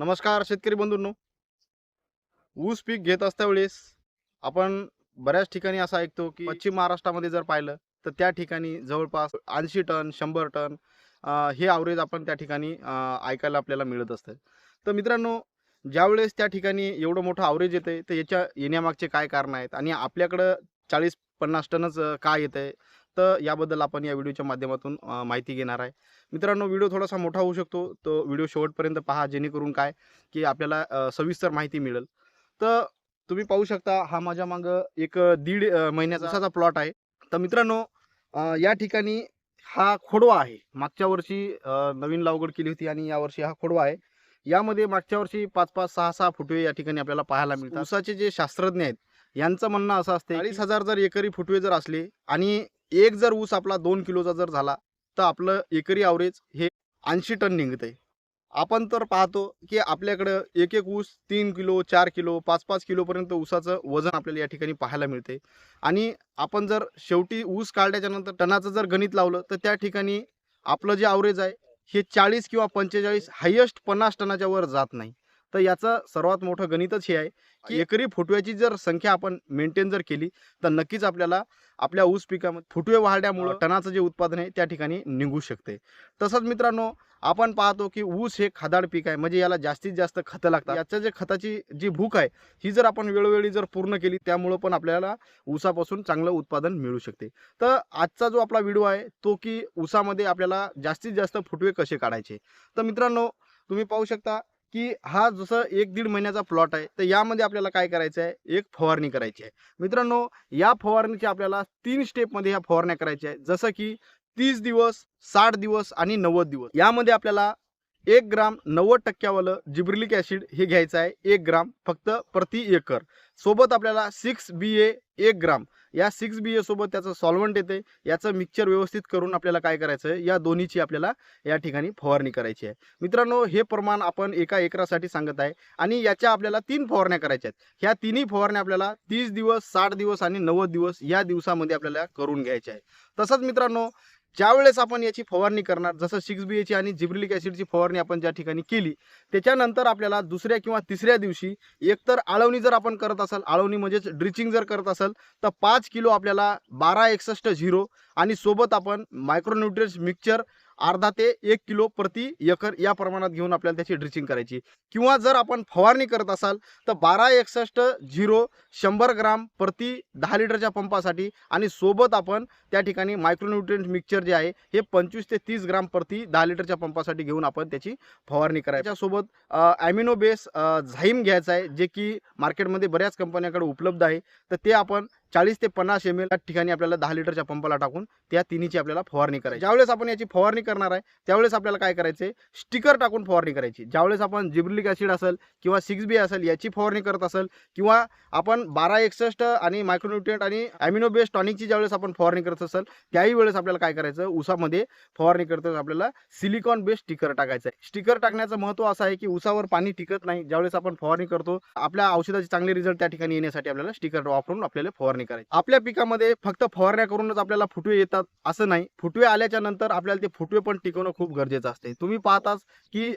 नमस्कार शेतकरी बंधूंनो. ऊस पीक घेत असता वेळेस आपण बऱ्याच ठिकाणी असं ऐकतो की पश्चिम महाराष्ट्रामध्ये जर पाहिलं तर त्या ठिकाणी जवळपास ऐंशी टन शंभर टन हे ॲव्हरेज आपण त्या ठिकाणी ऐकायला आपल्याला मिळत असतं. तर मित्रांनो ज्यावेळेस त्या ठिकाणी एवढं मोठं ॲव्हरेज येतं तर याच्या येण्यामागचे काय कारण आहेत? आणि आपल्याकडं चाळीस पन्नास टनच का येत आहे तर याबद्दल आपण या व्हिडिओच्या माध्यमातून माहिती घेणार आहे. मित्रांनो व्हिडिओ थोडासा मोठा होऊ शकतो. तो व्हिडिओ शेवटपर्यंत पहा जेणेकरून काय की आपल्याला सविस्तर माहिती मिळेल. तर तुम्ही पाहू शकता हा माझ्या मागं एक दीड महिन्याचा प्लॉट आहे. तर मित्रांनो या ठिकाणी हा खोडवा आहे. मागच्या वर्षी नवीन लागवड केली होती आणि यावर्षी हा खोडवा आहे. यामध्ये मागच्या वर्षी पाच पाच सहा सहा फुटवे या ठिकाणी आपल्याला पाहायला मिळतात. ऊसाचे जे शास्त्रज्ञ आहेत यांचं म्हणणं असं असते चाळीस हजार जर एकरी फुटवे जर असले आणि एक जर ऊस आपला दोन किलोचा जर झाला तर आपलं एकरी ॲव्हरेज हे ऐंशी टन निघत आपण तर पाहतो की आपल्याकडं एक एक ऊस तीन किलो चार किलो पाच पाच किलोपर्यंत ऊसाचं वजन आपल्याला या ठिकाणी पाहायला मिळते आणि आपण जर शेवटी ऊस काढल्याच्यानंतर टनाचं जर गणित लावलं तर त्या ठिकाणी आपलं जे ॲव्हरेज आहे हे चाळीस किंवा पंचेचाळीस हायेस्ट पन्नास टनाच्या वर जात नाही. तर याचं सर्वात मोठं गणितच हे आहे की एकरी फुटव्याची जर संख्या आपण मेंटेन जर केली तर नक्कीच आपल्याला आपल्या ऊस पिकामध्ये फुटवे वाढल्यामुळं टनाचं जे उत्पादन आहे त्या ठिकाणी निघू शकते. तसंच मित्रांनो आपण पाहतो की ऊस हे खादाड पीक आहे म्हणजे याला जास्तीत जास्त खतं लागतात. याच्या जे खताची जी भूक आहे ही जर आपण वेळोवेळी जर पूर्ण केली त्यामुळं पण आपल्याला ऊसापासून चांगलं उत्पादन मिळू शकते. तर आजचा जो आपला व्हिडिओ आहे तो की ऊसामध्ये आपल्याला जास्तीत जास्त फुटवे कसे काढायचे? तर मित्रांनो तुम्ही पाहू शकता की हा जसं एक दीड महिन्याचा प्लॉट आहे तर यामध्ये आपल्याला काय करायचं आहे एक फवारणी करायची आहे. मित्रांनो या फवारणीची आपल्याला तीन स्टेपमध्ये ह्या फवारण्या करायच्या आहेत. जसं की तीस दिवस साठ दिवस आणि नव्वद दिवस. यामध्ये आपल्याला एक ग्राम नव्वद टक्क्यावालं जिब्रिलिक ॲसिड हे घ्यायचं आहे. एक ग्राम फक्त प्रति एकर. सोबत आपल्याला सिक्स बी ए एक ग्राम. या सिक्स बी ए सोबत त्याचं सॉल्वंट येते. याचं मिक्सचर व्यवस्थित करून आपल्याला काय करायचं आहे? या दोन्हीची आपल्याला या ठिकाणी फवारणी करायची आहे. मित्रांनो हे प्रमाण आपण एका एकरासाठी सांगत आहे आणि याच्या आपल्याला तीन फवारण्या करायच्या आहेत. ह्या तिन्ही फवारण्या आपल्याला तीस दिवस साठ दिवस आणि नव्वद दिवस या दिवसामध्ये आपल्याला करून घ्यायच्या आहे तसंच मित्रांनो ज्यावेळेस आपण याची फवारणी करणार जसं सिक्स बी एची आणि जिब्रिलिक ॲसिडची फवारणी आपण ज्या ठिकाणी केली त्याच्यानंतर आपल्याला दुसऱ्या किंवा तिसऱ्या दिवशी एकतर आळवणी जर आपण करत असाल आळवणी म्हणजेच ड्रिचिंग जर करत असाल तर पाच किलो आपल्याला बारा एकसष्ट झिरो आणि सोबत आपण मायक्रोन्युट्रियन्स मिक्सचर अर्धा ते एक किलो प्रति एकर या प्रमाणात घेऊन आपल्याला त्याची ड्रिचिंग करायची. किंवा जर आपण फवारणी करत असाल तर बारा एकसष्ट झिरो शंभर ग्राम प्रति दहा लिटरच्या पंपासाठी आणि सोबत आपण त्या ठिकाणी मायक्रोन्युट्रियंट मिक्सचर जे आहे हे पंचवीस ते तीस ग्राम प्रति दहा लिटरच्या पंपासाठी घेऊन आपण त्याची फवारणी करायची. सोबत ॲमिनो बेस झाईम घ्यायचा आहे जे की मार्केटमध्ये बऱ्याच कंपन्याकडे उपलब्ध आहे. तर ते आपण चाळीस ते पन्नास एम एल या ठिकाणी आपल्याला दहा लिटरच्या पंपाला टाकून त्या तिन्हीची आपल्याला फवारणी करायची. ज्यावेळेस आपण याची फवारणी करणार आहे त्यावेळेस आपल्याला काय करायचं आहे स्टिकर टाकून फवारणी करायची. ज्यावेळेस आपण जिब्रिलिक ॲसिड असेल किंवा सिक्स बी असेल याची फवारणी करत असेल किंवा आपण बारा एकसष्ट आणि मायक्रोन्युट्रियंट आणि ॲमिनो बेस टॉनिकची ज्यावेळेस आपण फवारणी करत असेल त्याही वेळेस आपल्याला काय करायचं? उसामध्ये फवारणी करताना आपल्याला सिलिकॉन बेस स्टिकर टाकायचं आहे. स्टिकर टाकण्याचं महत्त्व असं आहे की उसावर पाणी टिकत नाही. ज्यावेळेस आपण फवारणी करतो आपल्या औषधाचे चांगले रिझल्ट त्या ठिकाणी येण्यासाठी आपल्याला स्टिकर वापरून आपल्याला फवारणी करायची. आपल्या पिकामध्ये फक्त फवारण्या करूनच आपल्याला फुटवे येतात असं नाही. फुटवे आल्याच्यानंतर आपल्याला ते फुटवे पण टिकवणं खूप गरजेचं असते. तुम्ही पाहताच की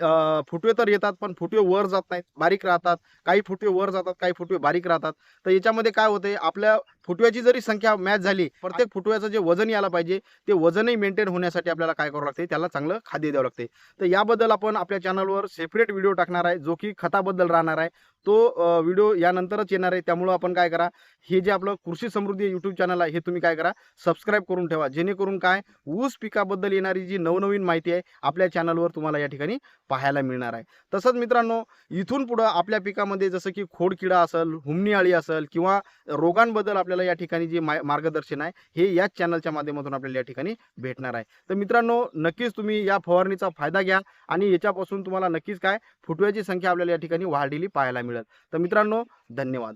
फुटवे तर येतात पण फुटवे वर जात नाहीत बारीक राहतात. काही फुटवे वर जातात काही फुटवे बारीक राहतात. तर याच्यामध्ये काय होते आपल्या फुटव्याची जरी संख्या मॅच झाली प्रत्येक फुटव्याचं जे वजन यायला पाहिजे ते वजनही मेंटेन होण्यासाठी आपल्याला काय करावं लागते? त्याला चांगलं खाद्य द्यावं लागते. तर याबद्दल आपण आपल्या चॅनलवर सेपरेट व्हिडिओ टाकणार आहे जो की खताबद्दल राहणार आहे. तो व्हिडिओ यानंतरच येणार आहे. त्यामुळं आपण काय करा हे जे आपलं कृषी समृद्धी यूट्यूब चॅनल आहे हे तुम्ही काय करा सबस्क्राईब करून ठेवा. जेणेकरून काय ऊस पिकाबद्दल येणारी जी नवनवीन माहिती आहे आपल्या चॅनलवर तुम्हाला या ठिकाणी पाहायला मिळणार आहे. तसंच मित्रांनो इथून पुढं आपल्या पिकामध्ये जसं की खोडकिडा असेल हुमणी आळी असेल किंवा रोगांबद्दल आपल्याला या ठिकाणी जे मा मार्गदर्शन आहे हे याच चॅनलच्या माध्यमातून आपल्याला या ठिकाणी भेटणार आहे. तर मित्रांनो नक्कीच तुम्ही या फवारणीचा फायदा घ्या आणि याच्यापासून तुम्हाला नक्कीच काय फुटव्याची संख्या आपल्याला या ठिकाणी वाढलेली पाहायला मिळेल. तर मित्रांनो धन्यवाद.